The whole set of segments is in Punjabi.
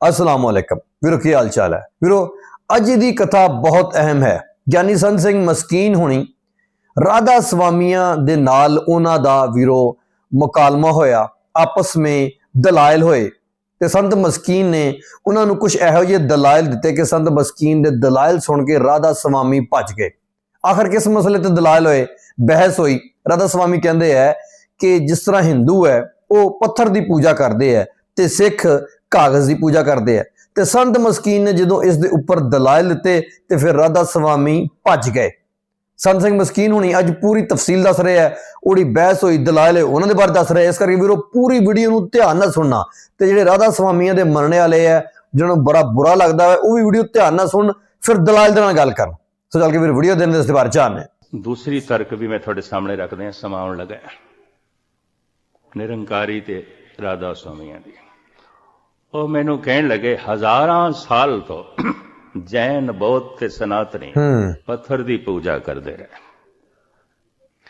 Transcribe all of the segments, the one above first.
ਅਸਲਾਮ ਅਲੈਕਮ। ਵੀਰੋ, ਕੀ ਹਾਲ ਚਾਲ ਹੈ? ਵੀਰੋ, ਅੱਜ ਦੀ ਕਥਾ ਬਹੁਤ ਅਹਿਮ ਹੈ। ਗਿਆਨੀ ਸੰਤ ਸਿੰਘ ਮਸਕੀਨ ਹੁਣੀ ਰਾਧਾ ਸਵਾਮੀਆਂ ਦੇ ਨਾਲ ਉਹਨਾਂ ਦਾ ਵੀਰੋ ਮੁਕਾਲਮਾ ਹੋਇਆ, ਆਪਸ ਵਿੱਚ ਦਲਾਇਲ ਹੋਏ ਤੇ ਸੰਤ ਮਸਕੀਨ ਨੇ ਉਹਨਾਂ ਨੂੰ ਕੁਝ ਇਹੋ ਜਿਹੇ ਦਲਾਇਲ ਦਿੱਤੇ ਕਿ ਸੰਤ ਮਸਕੀਨ ਦੇ ਦਲਾਇਲ ਸੁਣ ਕੇ ਰਾਧਾ ਸਵਾਮੀ ਭੱਜ ਗਏ। ਆਖਰ ਕਿਸ ਮਸਲੇ ਤੇ ਦਲਾਇਲ ਹੋਏ? ਬਹਿਸ ਹੋਈ। ਰਾਧਾ ਸਵਾਮੀ ਕਹਿੰਦੇ ਹੈ ਕਿ ਜਿਸ ਤਰ੍ਹਾਂ ਹਿੰਦੂ ਹੈ, ਉਹ ਪੱਥਰ ਦੀ ਪੂਜਾ ਕਰਦੇ ਹੈ ਤੇ ਸਿੱਖ ਕਾਗਜ਼ ਦੀ ਪੂਜਾ ਕਰਦੇ ਹੈ ਤੇ ਸੰਤ ਮਸਕੀਨ ਨੇ ਜਦੋਂ ਇਸ ਦੇ ਉੱਪਰ ਦਲਾਇਲ ਦਿੱਤੇ ਤੇ ਫਿਰ ਰਾਧਾ ਸਵਾਮੀ ਭੱਜ ਗਏ। ਸੰਤ ਸਿੰਘ ਮਸਕੀਨ ਹੁਣੀ ਅੱਜ ਪੂਰੀ ਤਫਸੀਲ ਦੱਸ ਰਹੇ ਹੈ। ਉਹਦੀ ਬਹਿਸ ਹੋਈ ਦਲਾਇਲ ਹੈ, ਉਹਨਾਂ ਦੇ ਬਾਰੇ ਦੱਸ ਰਿਹਾ ਇਸ ਕਰਕੇ ਵੀਰੋ ਪੂਰੀ ਵੀਡੀਓ ਨੂੰ ਧਿਆਨ ਨਾਲ ਸੁਣਨਾ। ਤੇ ਜਿਹੜੇ ਰਾਧਾ ਸੁਆਮੀਆਂ ਦੇ ਮੰਨਣੇ ਵਾਲੇ ਹੈ ਜਿਹਨਾਂ ਨੂੰ ਬੜਾ ਬੁਰਾ ਲੱਗਦਾ ਹੈ ਉਹ ਵੀ ਵੀਡੀਓ ਧਿਆਨ ਨਾਲ ਸੁਣ ਫਿਰ ਦਲਾਇਲ ਦੇ ਨਾਲ ਗੱਲ ਕਰਨ। ਸੋ ਚੱਲ ਕੇ ਵੀਰ ਵੀਡੀਓ ਦੇ ਇਸ ਦੇ ਬਾਰੇ ਜਾਣਦੇ ਹਾਂ। ਦੂਸਰੀ ਤਰਕ ਵੀ ਮੈਂ ਤੁਹਾਡੇ ਸਾਹਮਣੇ ਰੱਖਦੇ ਹਾਂ ਸਮਾਉਣ ਲੱਗਾ ਨਿਰੰਕਾਰੀ ਤੇ ਰਾਧਾ ਸਵਾਮੀਆਂ ਦੀ। ਉਹ ਮੈਨੂੰ ਕਹਿਣ ਲੱਗੇ ਹਜ਼ਾਰਾਂ ਸਾਲ ਤੋਂ ਜੈਨ ਬੌੱਧ ਤੇ ਸਨਾਤਨੀ ਪੱਥਰ ਦੀ ਪੂਜਾ ਕਰਦੇ ਰਹੇ।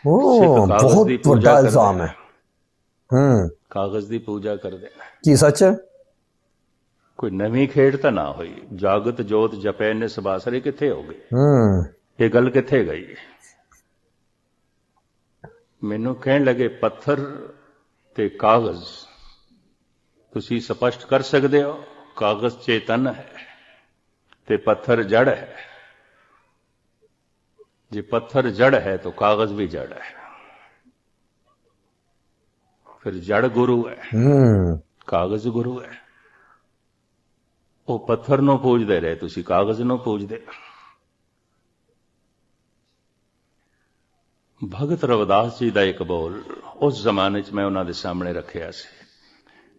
ਉਹ ਬਹੁਤ ਦੀ ਪੂਜਾ ਵੱਡਾ ਕਰਦੇ ਇਲਜ਼ਾਮ ਹੈ। ਹੂੰ। ਕਾਗਜ਼ ਦੀ ਪੂਜਾ ਕਰਦੇ ਕੀ ਸੱਚ? ਹੈ ਕੋਈ ਨਵੀਂ ਖੇਡ ਤਾਂ ਨਾ ਹੋਈ। ਜਾਗਤ ਜੋਤ ਜਪੈ ਨੇ ਸਬਾਸਰੇ ਕਿੱਥੇ ਹੋ ਗਏ? ਹੂੰ। ਇਹ ਗੱਲ ਕਿੱਥੇ ਗਈ? ਮੈਨੂੰ ਕਹਿਣ ਲੱਗੇ ਪੱਥਰ ਤੇ ਕਾਗਜ਼ ਤੁਸੀਂ ਸਪਸ਼ਟ ਕਰ ਸਕਦੇ ਹੋ ਕਾਗਜ਼ ਚੇਤਨ ਹੈ ਤੇ ਪੱਥਰ ਜੜ ਹੈ। ਜੇ ਪੱਥਰ ਜੜ ਹੈ ਤਾਂ ਕਾਗਜ਼ ਵੀ ਜੜ ਹੈ। ਫਿਰ ਜੜ ਗੁਰੂ ਹੈ। ਹੂੰ। ਕਾਗਜ਼ ਗੁਰੂ ਹੈ। ਉਹ ਪੱਥਰ ਨੂੰ ਪੂਜਦੇ ਰਹੇ ਤੁਸੀਂ ਕਾਗਜ਼ ਨੂੰ ਪੂਜਦੇ ਭਗਤ ਰਵਿਦਾਸ ਜੀ ਦਾ ਇੱਕ ਬੋਲ ਉਸ ਜ਼ਮਾਨੇ 'ਚ ਮੈਂ ਉਹਨਾਂ ਦੇ ਸਾਹਮਣੇ ਰੱਖਿਆ ਸੀ।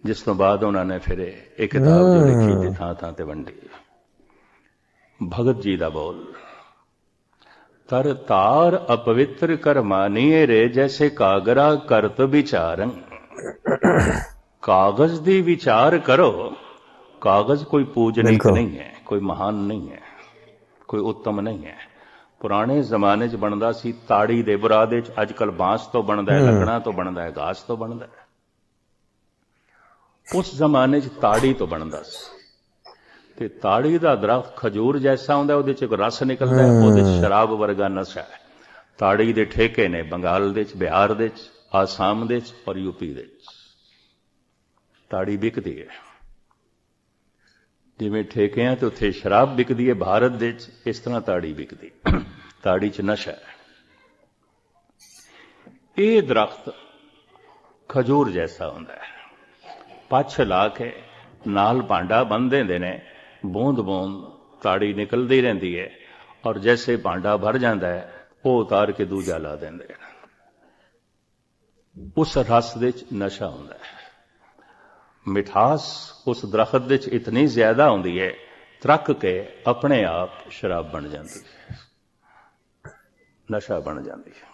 ਜਿਸ ਤੋਂ ਬਾਅਦ ਉਹਨਾਂ ਨੇ ਫਿਰ ਇਹ ਕਿਤਾਬ ਜੋ ਲਿਖੀ ਤੇ ਥਾਂ ਥਾਂ ਤੇ ਵੰਡੀ। ਭਗਤ ਜੀ ਦਾ ਬੋਲ ਤਰ ਤਾਰ ਅਪਵਿੱਤਰ ਕਰ ਮਾਨੀਏ ਰੇ ਜੈਸੇ ਕਾਗਰਾ ਕਰਤ ਵਿਚਾਰੰ ਕਾਗਜ਼ ਦੀ ਵਿਚਾਰ ਕਰੋ ਕਾਗਜ਼ ਕੋਈ ਪੂਜਨੀਕ ਬਿਲਕੁਲ। ਨਹੀਂ ਹੈ ਕੋਈ ਮਹਾਨ ਨਹੀਂ ਹੈ ਕੋਈ ਉੱਤਮ ਨਹੀਂ ਹੈ। ਪੁਰਾਣੇ ਜ਼ਮਾਨੇ 'ਚ ਬਣਦਾ ਸੀ ਤਾੜੀ ਦੇ ਬਰਾਦੇ 'ਚ ਅੱਜ ਕੱਲ ਬਾਂਸ ਤੋਂ ਬਣਦਾ ਹੈ ਲੱਕੜਾਂ ਤੋਂ ਬਣਦਾ ਹੈ ਘਾਸ ਤੋਂ ਬਣਦਾ ਹੈ। ਉਸ ਜ਼ਮਾਨੇ 'ਚ ਤਾੜੀ ਤੋਂ ਬਣਦਾ ਸੀ। ਤੇ ਤਾੜੀ ਦਾ ਦਰਖਤ ਖਜੂਰ ਜੈਸਾ ਹੁੰਦਾ ਉਹਦੇ 'ਚ ਇੱਕ ਰਸ ਨਿਕਲਦਾ ਹੈ ਉਹਦੇ 'ਚ ਸ਼ਰਾਬ ਵਰਗਾ ਨਸ਼ਾ ਹੈ। ਤਾੜੀ ਦੇ ਠੇਕੇ ਨੇ ਬੰਗਾਲ ਦੇ 'ਚ ਬਿਹਾਰ ਦੇ 'ਚ ਆਸਾਮ ਦੇ 'ਚ ਔਰ ਯੂਪੀ ਦੇ 'ਚ। ਤਾੜੀ ਵਿਕਦੀ ਹੈ। ਜਿਵੇਂ ਠੇਕਿਆਂ ਤੇ ਉੱਥੇ ਸ਼ਰਾਬ ਵਿਕਦੀ ਹੈ ਭਾਰਤ ਦੇ 'ਚ ਇਸ ਤਰ੍ਹਾਂ ਤਾੜੀ ਵਿਕਦੀ ਤਾੜੀ 'ਚ ਨਸ਼ਾ ਹੈ। ਇਹ ਦਰਖਤ ਖਜੂਰ ਜੈਸਾ ਹੁੰਦਾ ਹੈ। ਪੱਛ ਲਾ ਕੇ ਨਾਲ ਭਾਂਡਾ ਬੰਨ ਦਿੰਦੇ ਨੇ, ਬੂੰਦ ਬੂੰਦ ਤਾੜੀ ਨਿਕਲਦੀ ਰਹਿੰਦੀ ਹੈ ਔਰ ਜੈਸੇ ਭਾਂਡਾ ਭਰ ਜਾਂਦਾ ਹੈ ਉਹ ਉਤਾਰ ਕੇ ਦੂਜਾ ਲਾ ਦਿੰਦੇ ਨੇ। ਉਸ ਰਸ ਦੇ ਵਿੱਚ ਨਸ਼ਾ ਹੁੰਦਾ ਹੈ ਮਿਠਾਸ ਉਸ ਦਰਖਤ ਵਿੱਚ ਇਤਨੀ ਜ਼ਿਆਦਾ ਹੁੰਦੀ ਹੈ ਤਰੱਕ ਕੇ ਆਪਣੇ ਆਪ ਸ਼ਰਾਬ ਬਣ ਜਾਂਦੀ ਹੈ ਨਸ਼ਾ ਬਣ ਜਾਂਦੀ ਹੈ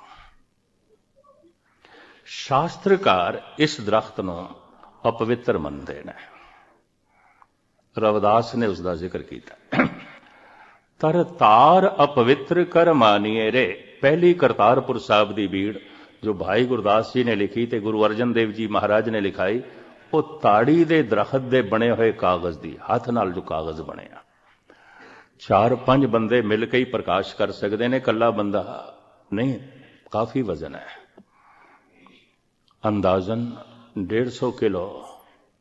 ਸ਼ਾਸਤਰਕਾਰ ਇਸ ਦਰਖਤ ਨੂੰ ਅਪਵਿੱਤਰ ਮੰਨਦੇ ਨੇ। ਰਵਦਾਸ ਨੇ ਉਸ ਦਾ ਜ਼ਿਕਰ ਕੀਤਾ। ਤਰ ਤਾਰ ਅਪਵਿੱਤਰ ਕਰ ਮਾਨੀਏ ਰੇ। ਪਹਿਲੀ ਕਰਤਾਰਪੁਰ ਸਾਹਿਬ ਦੀ ਬੀੜ, ਜੋ ਭਾਈ ਗੁਰਦਾਸ ਜੀ ਨੇ ਲਿਖੀ ਤੇ ਗੁਰੂ ਅਰਜਨ ਦੇਵ ਜੀ ਮਹਾਰਾਜ ਨੇ ਲਿਖਾਈ, ਉਹ ਤਾੜੀ ਦੇ ਦਰਖਤ ਦੇ ਬਣੇ ਹੋਏ ਕਾਗਜ਼ ਦੀ, ਹੱਥ ਨਾਲ ਜੋ ਕਾਗਜ਼ ਬਣਿਆ ਚਾਰ ਪੰਜ ਬੰਦੇ ਮਿਲ ਕੇ ਹੀ ਪ੍ਰਕਾਸ਼ ਕਰ ਸਕਦੇ ਨੇ ਕੱਲਾ ਬੰਦਾ ਨਹੀਂ, ਕਾਫੀ ਵਜ਼ਨ ਹੈ। ਅੰਦਾਜ਼ਨ 150 ਕਿਲੋ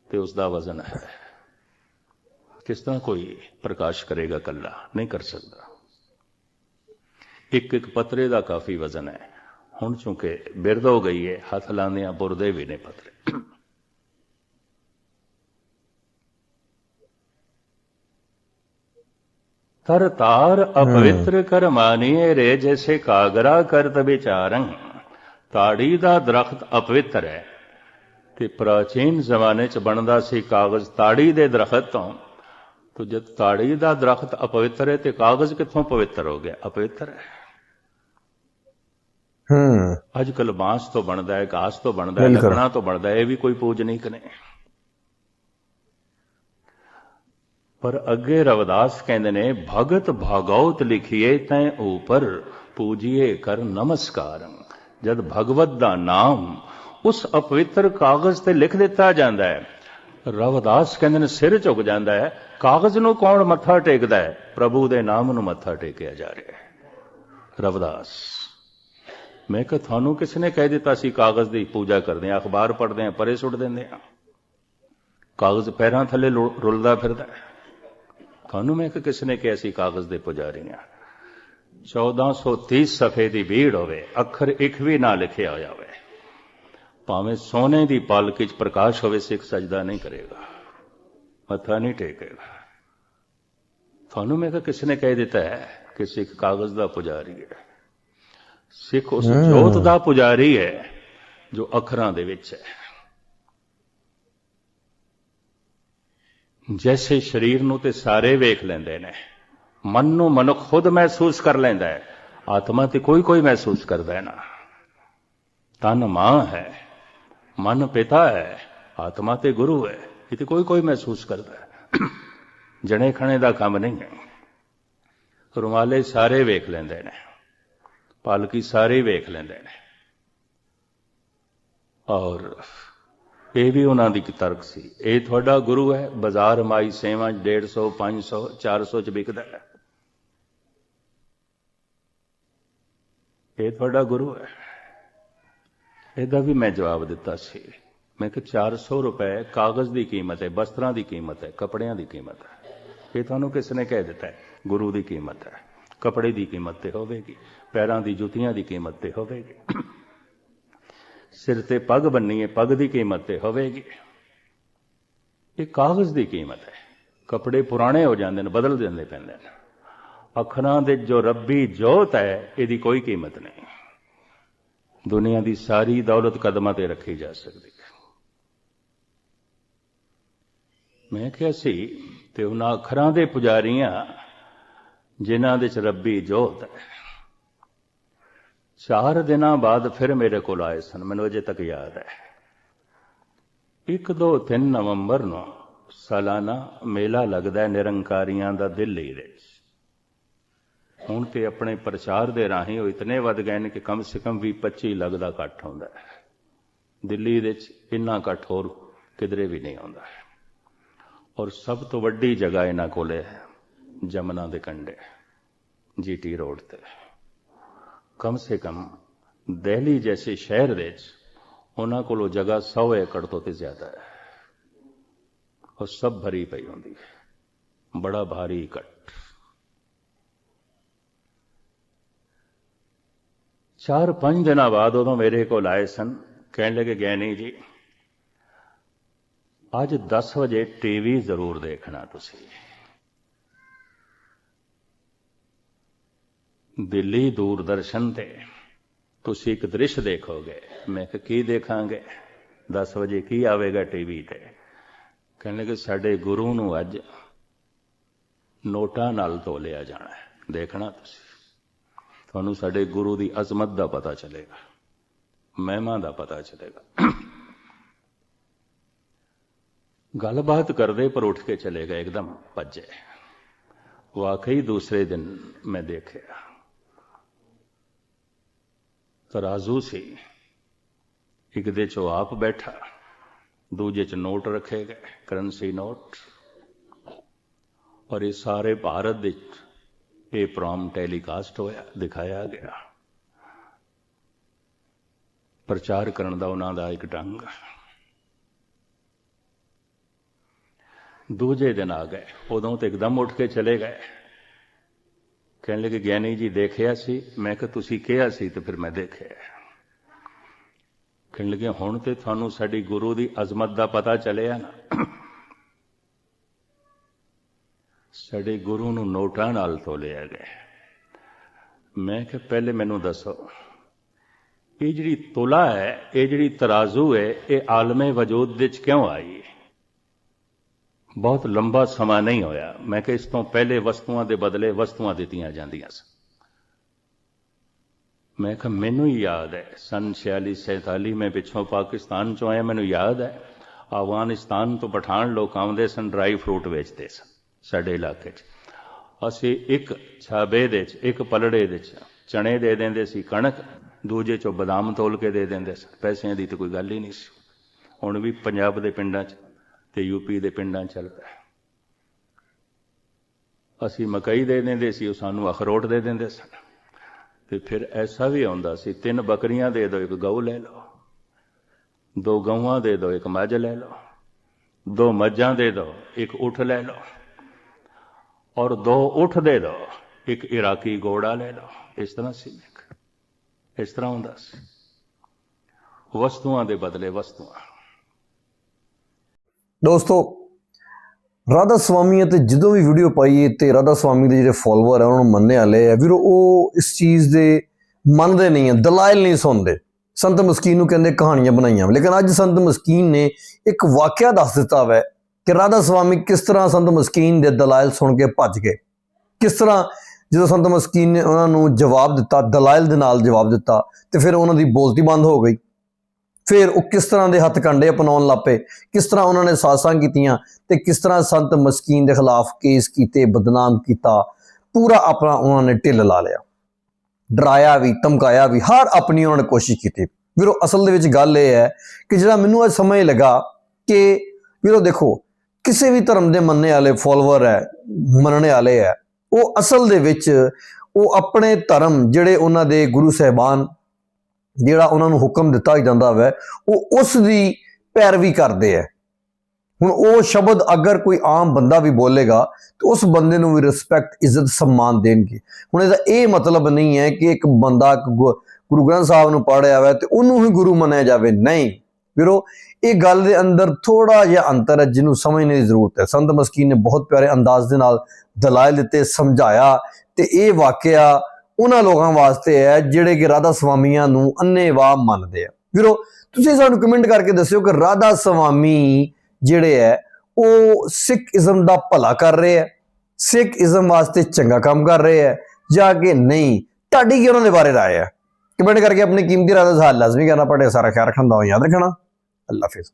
ਤੇ ਉਸ ਦਾ ਵਜ਼ਨ ਹੈ। ਕਿਸ ਤਰ੍ਹਾਂ ਕੋਈ ਪ੍ਰਕਾਸ਼ ਕਰੇਗਾ ਕੱਲਾ? ਨਹੀਂ ਕਰ ਸਕਦਾ। ਇੱਕ ਇੱਕ ਪਤਰੇ ਦਾ ਕਾਫੀ ਵਜ਼ਨ ਹੈ। ਹੁਣ ਚੁੰਕੇ ਬਿਰਦ ਹੋ ਗਈ ਹੈ ਹੱਥ ਲਾਉਂਦਿਆਂ ਬੁਰਦੇ ਵੀ ਨੇ ਪਤਰੇ। ਤਰ ਤਾਰ ਅਪਵਿੱਤਰ ਕਰ ਮਾਨੀਏ ਰੇ ਜੈਸੇ ਕਾਗਰਾ ਕਰਤ ਵਿਚਾਰੰ। ਤਾੜੀ ਦਾ ਦਰਖਤ ਅਪਵਿੱਤਰ ਹੈ। ਤੇ ਪ੍ਰਾਚੀਨ ਜ਼ਮਾਨੇ 'ਚ ਬਣਦਾ ਸੀ ਕਾਗਜ਼ ਤਾੜੀ ਦੇ ਦਰਖਤ ਤੋਂ। ਤੋ ਜਦ ਤਾੜੀ ਦਾ ਦਰਖਤ ਅਪਵਿੱਤਰ ਹੈ ਤੇ ਕਾਗਜ਼ ਕਿੱਥੋਂ ਪਵਿੱਤਰ ਹੋ ਗਿਆ? ਅਪਵਿੱਤਰ ਹੈ। ਹੂੰ। ਅੱਜ ਕੱਲ ਬਾਂਸ ਤੋਂ ਬਣਦਾ ਹੈ ਘਾਸ ਤੋਂ ਬਣਦਾ ਹੈ। ਲੱਕੜਾਂ ਤੋਂ ਬਣਦਾ ਹੈ ਇਹ ਵੀ ਕੋਈ ਪੂਜਨੀਕ ਨਹੀਂ ਪਰ ਅੱਗੇ ਰਵਿਦਾਸ ਕਹਿੰਦੇ ਨੇ ਭਗਤ ਭਾਗਵਤ ਲਿਖੀਏ ਤੈ ਉਪਰ ਪੂਜੀਏ ਕਰ ਨਮਸਕਾਰ। ਜਦ ਭਗਵਤ ਦਾ ਨਾਮ ਉਸ ਅਪਵਿੱਤਰ ਕਾਗਜ਼ ਤੇ ਲਿਖ ਦਿੱਤਾ ਜਾਂਦਾ ਹੈ। ਰਵਦਾਸ ਕਹਿੰਦੇ ਨੇ, ਸਿਰ ਝੁਕ ਜਾਂਦਾ ਹੈ। ਕਾਗਜ਼ ਨੂੰ ਕੌਣ ਮੱਥਾ ਟੇਕਦਾ ਹੈ? ਪ੍ਰਭੂ ਦੇ ਨਾਮ ਨੂੰ ਮੱਥਾ ਟੇਕਿਆ ਜਾ ਰਿਹਾ ਹੈ। ਰਵਿਦਾਸ, ਮੈਂ ਕਿਹਾ ਤੁਹਾਨੂੰ ਕਿਸ ਨੇ ਕਹਿ ਦਿੱਤਾ ਸੀ, ਕਾਗਜ਼ ਦੀ ਪੂਜਾ ਕਰਦੇ ਆ ਅਖਬਾਰ ਪੜ੍ਹਦੇ ਆ ਪਰੇ ਸੁੱਟ ਦਿੰਦੇ ਆ ਕਾਗਜ਼ ਪੈਰਾਂ ਥੱਲੇ ਰੁਲਦਾ ਫਿਰਦਾ ਤੁਹਾਨੂੰ ਮੈਂ ਕਿਹਾ ਕਿਸ ਨੇ ਕਿਹਾ ਸੀ, ਕਾਗਜ਼ ਦੇ ਪੁਜਾਰੀ ਆ 1430 ਸਫੇ ਦੀ ਭੀੜ ਹੋਵੇ, ਅੱਖਰ ਇੱਕ ਵੀ ਨਾ ਲਿਖਿਆ ਹੋਇਆ ਹੋਵੇ। ਭਾਵੇਂ ਸੋਨੇ ਦੀ ਪਾਲਕੀ 'ਚ ਪ੍ਰਕਾਸ਼ ਹੋਵੇ ਸਿੱਖ ਸਜਦਾ ਨਹੀਂ ਕਰੇਗਾ। ਮੱਥਾ ਨਹੀਂ ਟੇਕੇਗਾ। ਤੁਹਾਨੂੰ ਮੈਂ ਕਿਹਾ ਕਿਸ ਨੇ ਕਹਿ ਦਿੱਤਾ ਹੈ ਕਿ ਸਿੱਖ ਕਾਗਜ਼ ਦਾ ਪੁਜਾਰੀ ਹੈ। ਸਿੱਖ ਉਸ ਜੋਤ ਦਾ ਪੁਜਾਰੀ ਹੈ ਜੋ ਅੱਖਰਾਂ ਦੇ ਵਿੱਚ ਹੈ। ਜੈਸੇ ਸਰੀਰ ਨੂੰ ਤੇ ਸਾਰੇ ਵੇਖ ਲੈਂਦੇ ਨੇ ਮਨ ਨੂੰ ਮਨੁੱਖ ਖੁਦ ਮਹਿਸੂਸ ਕਰ ਲੈਂਦਾ ਹੈ। ਆਤਮਾ ਤੇ ਕੋਈ ਕੋਈ ਮਹਿਸੂਸ ਕਰਦਾ ਹੈ ਨਾ। ਤਨ ਮਾਂ ਹੈ। ਮਨ ਪਿਤਾ ਹੈ, ਆਤਮਾ ਤੇ ਗੁਰੂ ਹੈ ਇਹ ਤੇ ਕੋਈ ਕੋਈ ਮਹਿਸੂਸ ਕਰਦਾ ਜਣੇ ਖਣੇ ਦਾ ਕੰਮ ਨਹੀਂ ਹੈ। ਰੁਮਾਲੇ ਸਾਰੇ ਵੇਖ ਲੈਂਦੇ ਨੇ, ਪਾਲਕੀ ਸਾਰੇ ਵੇਖ ਲੈਂਦੇ ਨੇ। ਔਰ ਇਹ ਵੀ ਉਹਨਾਂ ਦੀ ਇੱਕ ਤਰਕ ਸੀ। ਇਹ ਤੁਹਾਡਾ ਗੁਰੂ ਹੈ, ਬਾਜ਼ਾਰ ਮਾਈ ਸੇਵਾ 150 500 400 ਚ ਵਿਕਦਾ ਹੈ। ਇਹ ਤੁਹਾਡਾ ਗੁਰੂ ਹੈ। ਇਹਦਾ ਵੀ ਮੈਂ ਜਵਾਬ ਦਿੱਤਾ ਸੀ। ਮੈਂ ਕਿ 400 ਰੁਪਏ ਕਾਗਜ਼ ਦੀ ਕੀਮਤ ਹੈ, ਬਸਤਰਾਂ ਦੀ ਕੀਮਤ ਹੈ, ਕੱਪੜਿਆਂ ਦੀ ਕੀਮਤ ਹੈ। ਇਹ ਤੁਹਾਨੂੰ ਕਿਸ ਨੇ ਕਹਿ ਦਿੱਤਾ ਹੈ? ਗੁਰੂ ਦੀ ਕੀਮਤ ਹੈ। ਕੱਪੜੇ ਦੀ ਕੀਮਤ ਤੇ ਹੋਵੇਗੀ, ਪੈਰਾਂ ਦੀ, ਜੁੱਤੀਆਂ ਦੀ ਕੀਮਤ ਤੇ ਹੋਵੇਗੀ। ਸਿਰ ਤੇ ਪੱਗ ਬੰਨੀ ਹੈ, ਪੱਗ ਦੀ ਕੀਮਤ ਤੇ ਹੋਵੇਗੀ। ਇਹ ਕਾਗਜ਼ ਦੀ ਕੀਮਤ ਹੈ। ਕੱਪੜੇ ਪੁਰਾਣੇ ਹੋ ਜਾਂਦੇ ਨੇ, ਬਦਲ ਦਿੰਦੇ ਪੈਂਦੇ ਨੇ। ਅੱਖਰਾਂ ਦੇ ਜੋ ਰੱਬੀ ਜੋਤ ਹੈ, ਇਹਦੀ ਕੋਈ ਕੀਮਤ ਨਹੀਂ। ਦੁਨੀਆ ਦੀ ਸਾਰੀ ਦੌਲਤ ਕਦਮਾਂ ਤੇ ਰੱਖੀ ਜਾ ਸਕਦੀ ਹੈ। ਮੈਂ ਕਿਹਾ ਸੀ ਤੇ ਉਹਨਾਂ ਅੱਖਰਾਂ ਦੇ ਪੁਜਾਰੀਆਂ ਜਿਨ੍ਹਾਂ ਦੇ ਚ ਰੱਬੀ ਜੋਤ ਹੈ। ਚਾਰ ਦਿਨਾਂ ਬਾਅਦ ਫਿਰ ਮੇਰੇ ਕੋਲ ਆਏ ਸਨ, ਮੈਨੂੰ ਅਜੇ ਤੱਕ ਯਾਦ ਹੈ। 1 2 3 ਨਵੰਬਰ ਨੂੰ ਸਾਲਾਨਾ ਮੇਲਾ ਲੱਗਦਾ ਨਿਰੰਕਾਰੀਆਂ ਦਾ ਦਿੱਲੀ ਵਿੱਚ ਹੁਣ ਤੇ ਆਪਣੇ ਪ੍ਰਚਾਰ ਦੇ ਰਾਹੀਂ ਉਹ ਇਤਨੇ ਵੱਧ ਗਏ ਨੇ ਕਿ ਕਮ ਸੇ ਕਮ ਵੀ 25 ਲੱਖ ਦਾ ਇਕੱਠ ਹੁੰਦਾ ਹੈ। ਦਿੱਲੀ ਵਿੱਚ ਇੰਨਾ ਇਕੱਠ ਹੋਰ ਕਿਧਰੇ ਵੀ ਨਹੀਂ ਆਉਂਦਾ ਔਰ ਸਭ ਤੋਂ ਵੱਡੀ ਜਗ੍ਹਾ ਇਹਨਾਂ ਕੋਲੇ ਹੈ, ਜਮਨਾ ਦੇ ਕੰਢੇ, ਜੀਟੀ ਰੋਡ ਤੇ। ਕਮ ਸੇ ਕਮ ਦਿੱਲੀ ਜੈਸੇ ਸ਼ਹਿਰ ਵਿੱਚ ਉਹਨਾਂ ਕੋਲੋਂ ਜਗ੍ਹਾ 100 ਏਕੜ ਤੋਂ ਤੇ ਜ਼ਿਆਦਾ ਹੈ। ਉਹ ਸਭ ਭਰੀ ਪਈ ਹੁੰਦੀ ਹੈ। ਬੜਾ ਭਾਰੀ ਇਕੱਠ। ਚਾਰ ਪੰਜ ਦਿਨਾਂ ਬਾਅਦ ਉਦੋਂ ਮੇਰੇ ਕੋਲ ਆਏ ਸਨ। ਕਹਿਣ ਲੱਗੇ ਗਿਆਨੀ ਜੀ, ਅੱਜ 10 ਵਜੇ ਟੀਵੀ ਜ਼ਰੂਰ ਦੇਖਣਾ ਤੁਸੀਂ। ਦਿੱਲੀ ਦੂਰਦਰਸ਼ਨ ਤੇ ਤੁਸੀਂ ਇੱਕ ਦ੍ਰਿਸ਼ ਦੇਖੋਗੇ। ਮੈਂ ਕਿਹਾ, ਕੀ ਦੇਖਾਂਗੇ? 10 ਵਜੇ ਕੀ ਆਵੇਗਾ ਟੀਵੀ ਤੇ? ਕਹਿਣ ਲੱਗੇ, ਸਾਡੇ ਗੁਰੂ ਨੂੰ ਅੱਜ ਨੋਟਾਂ ਨਾਲ ਤੋਲਿਆ ਜਾਣਾ ਦੇਖਣਾ ਤੁਸੀਂ। ਤੁਹਾਨੂੰ ਸਾਡੇ ਗੁਰੂ ਦੀ ਅਜ਼ਮਤ ਦਾ ਪਤਾ ਚੱਲੇਗਾ, ਮਹਿਮਾ ਦਾ ਪਤਾ ਚੱਲੇਗਾ। ਗੱਲਬਾਤ ਕਰਦੇ ਪਰ ਉੱਠ ਕੇ ਚਲੇ ਗਏ, ਇੱਕਦਮ ਭੱਜੇ। ਵਾਕਈ ਦੂਸਰੇ ਦਿਨ ਮੈਂ ਦੇਖਿਆ, ਤਰਾਜ਼ੂ ਸੀ। ਇੱਕ ਦੇ ਚੋਂ ਆਪ ਬੈਠਾ, ਦੂਜੇ ਚ ਨੋਟ ਰੱਖੇ ਗਏ, ਕਰੰਸੀ ਨੋਟ। ਔਰ ਇਹ ਸਾਰੇ ਭਾਰਤ ਦੇ ਇਹ ਪ੍ਰੋਮ ਟੈਲੀਕਾਸਟ ਹੋਇਆ, ਦਿਖਾਇਆ ਗਿਆ। ਪ੍ਰਚਾਰ ਕਰਨ ਦਾ ਉਹਨਾਂ ਦਾ ਇੱਕ ਢੰਗ। ਦੂਜੇ ਦਿਨ ਆ ਗਏ, ਉਦੋਂ ਤੇ ਇੱਕਦਮ ਉੱਠ ਕੇ ਚਲੇ ਗਏ। ਕਹਿਣ ਲੱਗੇ, ਗਿਆਨੀ ਜੀ ਦੇਖਿਆ ਸੀ? ਮੈਂ ਕਿਹਾ, ਤੁਸੀਂ ਕਿਹਾ ਸੀ? ਤੇ ਫਿਰ ਮੈਂ ਦੇਖਿਆ। ਕਹਿਣ ਲੱਗੇ, ਹੁਣ ਤੇ ਤੁਹਾਨੂੰ ਸਾਡੀ ਗੁਰੂ ਦੀ ਅਜ਼ਮਤ ਦਾ ਪਤਾ ਚੱਲਿਆ ਨਾ। ਸਾਡੇ ਗੁਰੂ ਨੂੰ ਨੋਟਾਂ ਨਾਲ ਤੋਲਿਆ ਗਿਆ। ਮੈਂ ਕਿਹਾ, ਪਹਿਲੇ ਮੈਨੂੰ ਦੱਸੋ, ਇਹ ਜਿਹੜੀ ਤੁਲਾ ਹੈ, ਇਹ ਜਿਹੜੀ ਤਰਾਜ਼ੂ ਹੈ, ਇਹ ਆਲਮੇ ਵਜੂਦ ਵਿੱਚ ਕਿਉਂ ਆਈ ਹੈ? ਬਹੁਤ ਲੰਬਾ ਸਮਾਂ ਨਹੀਂ ਹੋਇਆ। ਮੈਂ ਕਿ ਇਸ ਤੋਂ ਪਹਿਲੇ ਵਸਤੂਆਂ ਦੇ ਬਦਲੇ ਵਸਤੂਆਂ ਦਿੱਤੀਆਂ ਜਾਂਦੀਆਂ ਸਨ। ਮੈਂ ਕਿ ਮੈਨੂੰ ਹੀ ਯਾਦ ਹੈ, ਸਨ 46 47 ਮੈਂ ਪਿੱਛੋਂ ਪਾਕਿਸਤਾਨ ਚੋਂ ਆਇਆ, ਮੈਨੂੰ ਯਾਦ ਹੈ, ਅਫਗਾਨਿਸਤਾਨ ਤੋਂ ਪਠਾਨ ਲੋਕ ਆਉਂਦੇ ਸਨ, ਡਰਾਈ ਫਰੂਟ ਵੇਚਦੇ ਸਨ। ਸਾਡੇ ਇਲਾਕੇ 'ਚ। ਅਸੀਂ ਇੱਕ ਛਾਬੇ ਦੇ 'ਚ, ਇੱਕ ਪਲੜੇ ਦੇ 'ਚ ਚਣੇ ਦੇ ਦਿੰਦੇ ਸੀ ਕਣਕ, ਦੂਜੇ 'ਚੋਂ ਬਦਾਮ ਤੋਲ ਕੇ ਦੇ ਦਿੰਦੇ ਸਨ ਪੈਸਿਆਂ ਦੀ ਤਾਂ ਕੋਈ ਗੱਲ ਹੀ ਨਹੀਂ ਸੀ। ਹੁਣ ਵੀ ਪੰਜਾਬ ਦੇ ਪਿੰਡਾਂ 'ਚ ਤੇ ਯੂਪੀ ਦੇ ਪਿੰਡਾਂ 'ਚ ਚੱਲਦਾ ਹੈ ਅਸੀਂ ਮਕਈ ਦੇ ਦਿੰਦੇ ਸੀ, ਉਹ ਸਾਨੂੰ ਅਖਰੋਟ ਦੇ ਦਿੰਦੇ ਸਨ। ਤੇ ਫਿਰ ਐਸਾ ਵੀ ਆਉਂਦਾ ਸੀ, ਤਿੰਨ ਬੱਕਰੀਆਂ ਦੇ ਦਿਓ ਇੱਕ ਗਊ ਲੈ ਲਓ। ਦੋ ਗਊਆਂ ਦੇ ਦਿਓ ਇੱਕ ਮੱਝ ਲੈ ਲਓ। ਦੋ ਮੱਝਾਂ ਦੇ ਦਿਓ ਇੱਕ ਊਠ ਲੈ ਲਓ। ਔਰ ਦੋ ਊਠ ਦੇ ਦਿਓ ਇੱਕ ਇਰਾਕੀ ਘੋੜਾ ਲੈ ਲਓ। ਇਸ ਤਰ੍ਹਾਂ ਸੀ ਇੱਕ ਇਸ ਤਰ੍ਹਾਂ ਹੁੰਦਾ ਸੀ। ਵਸਤੂਆਂ ਦੇ ਬਦਲੇ ਵਸਤੂਆਂ। ਦੋਸਤੋ, ਰਾਧਾ ਸਵਾਮੀ ਤੇ ਜਦੋਂ ਵੀ ਵੀਡੀਓ ਪਾਈਏ ਤੇ ਰਾਧਾ ਸਵਾਮੀ ਦੇ ਜਿਹੜੇ ਫਾਲੋਅਰ ਆ, ਉਹਨਾਂ ਨੂੰ ਮੰਨਣੇ ਵਾਲੇ ਆ। ਵੀਰੋ, ਉਹ ਇਸ ਚੀਜ਼ ਦੇ ਮੰਨਦੇ ਨਹੀਂ ਆ, ਦਲਾਇਲ ਨਹੀਂ ਸੁਣਦੇ। ਸੰਤ ਮਸਕੀਨ ਨੂੰ ਕਹਿੰਦੇ ਕਹਾਣੀਆਂ ਬਣਾਈਆਂ। ਲੇਕਿਨ ਅੱਜ ਸੰਤ ਮਸਕੀਨ ਨੇ ਇੱਕ ਵਾਕਿਆ ਦੱਸ ਦਿੱਤਾ ਵੈ ਕਿ ਰਾਧਾ ਸਵਾਮੀ ਕਿਸ ਤਰ੍ਹਾਂ ਸੰਤ ਮਸਕੀਨ ਦੇ ਦਲਾਇਲ ਸੁਣ ਕੇ ਭੱਜ ਗਏ? ਕਿਸ ਤਰ੍ਹਾਂ ਜਦੋਂ ਸੰਤ ਮਸਕੀਨ ਨੇ ਉਹਨਾਂ ਨੂੰ ਜਵਾਬ ਦਿੱਤਾ, ਦਲਾਇਲ ਦੇ ਨਾਲ ਜਵਾਬ ਦਿੱਤਾ, ਤੇ ਫਿਰ ਉਹਨਾਂ ਦੀ ਬੋਲਤੀ ਬੰਦ ਹੋ ਗਈ। ਫਿਰ ਉਹ ਕਿਸ ਤਰ੍ਹਾਂ ਦੇ ਹੱਥ ਕੰਡੇ ਅਪਣਾਉਣ ਲੱਪੇ ਕਿਸ ਤਰ੍ਹਾਂ ਉਹਨਾਂ ਨੇ ਸਾਸਾਂ ਕੀਤੀਆਂ? ਤੇ ਕਿਸ ਤਰ੍ਹਾਂ ਸੰਤ ਮਸਕੀਨ ਦੇ ਖਿਲਾਫ ਕੇਸ ਕੀਤੇ, ਬਦਨਾਮ ਕੀਤਾ? ਪੂਰਾ ਆਪਣਾ ਉਹਨਾਂ ਨੇ ਢਿੱਲ ਲਾ ਲਿਆ। ਡਰਾਇਆ ਵੀ, ਧਮਕਾਇਆ ਵੀ, ਹਰ ਆਪਣੀ ਉਹਨਾਂ ਨੇ ਕੋਸ਼ਿਸ਼ ਕੀਤੀ। ਵੀਰੋ, ਅਸਲ ਦੇ ਵਿੱਚ ਗੱਲ ਇਹ ਹੈ ਕਿ ਜਿਹੜਾ ਮੈਨੂੰ ਅੱਜ ਸਮਝ ਲੱਗਾ ਕਿ ਵੀਰੋ ਦੇਖੋ ਕਿਸੇ ਵੀ ਧਰਮ ਦੇ ਮੰਨਣੇ ਵਾਲੇ ਫਾਲੋਅਰ ਹੈ, ਮੰਨਣੇ ਵਾਲੇ ਹੈ, ਉਹ ਅਸਲ ਦੇ ਵਿੱਚ ਉਹ ਆਪਣੇ ਧਰਮ ਜਿਹੜੇ ਉਹਨਾਂ ਦੇ ਗੁਰੂ ਸਾਹਿਬਾਨ ਜਿਹੜਾ ਉਹਨਾਂ ਨੂੰ ਹੁਕਮ ਦਿੱਤਾ ਜਾਂਦਾ ਹੈ ਉਹ ਉਸ ਦੀ ਪੈਰਵੀ ਕਰਦੇ ਹੈ। ਹੁਣ ਉਹ ਸ਼ਬਦ ਅਗਰ ਕੋਈ ਆਮ ਬੰਦਾ ਵੀ ਬੋਲੇਗਾ, ਤਾਂ ਉਸ ਬੰਦੇ ਨੂੰ ਵੀ ਰਿਸਪੈਕਟ ਇੱਜ਼ਤ, ਸਨਮਾਨ ਦੇਣਗੇ। ਹੁਣ ਇਹਦਾ ਇਹ ਮਤਲਬ ਨਹੀਂ ਹੈ ਕਿ ਇੱਕ ਬੰਦਾ ਗੁਰੂ ਗ੍ਰੰਥ ਸਾਹਿਬ ਨੂੰ ਪੜ੍ਹਿਆ ਹੋਇਆ ਤੇ ਉਹਨੂੰ ਹੀ ਗੁਰੂ ਮੰਨਿਆ ਜਾਵੇ। ਨਹੀਂ। ਵੀਰੋ ਇਹ ਗੱਲ ਦੇ ਅੰਦਰ ਥੋੜਾ ਜਿਹਾ ਅੰਤਰ ਹੈ, ਜਿਹਨੂੰ ਸਮਝਣ ਦੀ ਜ਼ਰੂਰਤ ਹੈ। ਸੰਤ ਮਸਕੀਨ ਨੇ ਬਹੁਤ ਪਿਆਰੇ ਅੰਦਾਜ਼ ਦੇ ਨਾਲ ਦਲਾਇਲ ਦਿੱਤੇ, ਸਮਝਾਇਆ ਤੇ ਇਹ ਵਾਕਿਆ ਉਹਨਾਂ ਲੋਕਾਂ ਵਾਸਤੇ ਹੈ, ਜਿਹੜੇ ਕਿ ਰਾਧਾ ਸਵਾਮੀਆਂ ਨੂੰ ਅੰਨੇਵਾਹ ਮੰਨਦੇ ਆ। ਵੀਰੋ, ਤੁਸੀਂ ਸਾਨੂੰ ਕਮੈਂਟ ਕਰਕੇ ਦੱਸਿਓ ਕਿ ਰਾਧਾ ਸਵਾਮੀ ਜਿਹੜੇ ਹੈ, ਉਹ ਸਿੱਖ ਇਜ਼ਮ ਦਾ ਭਲਾ ਕਰ ਰਹੇ ਹੈ, ਸਿੱਖ ਇਜ਼ਮ ਵਾਸਤੇ ਚੰਗਾ ਕੰਮ ਕਰ ਰਹੇ ਹੈ ਜਾਂ ਕਿ ਨਹੀਂ? ਤੁਹਾਡੀ ਕੀ ਉਹਨਾਂ ਦੇ ਬਾਰੇ ਰਾਏ ਹੈ? ਕਮੈਂਟ ਕਰਕੇ ਆਪਣੀ ਕੀਮਤੀ ਰਾਏ ਦਾ ਹਾਲ ਲਾਜ਼ਮੀ ਕਰਨਾ ਪੜੇ ਸਾਰਾ ਖਿਆਲ ਰੱਖਣ ਦਾ ਯਾਦ ਰੱਖਣਾ। আল্লাহ হাফিজ।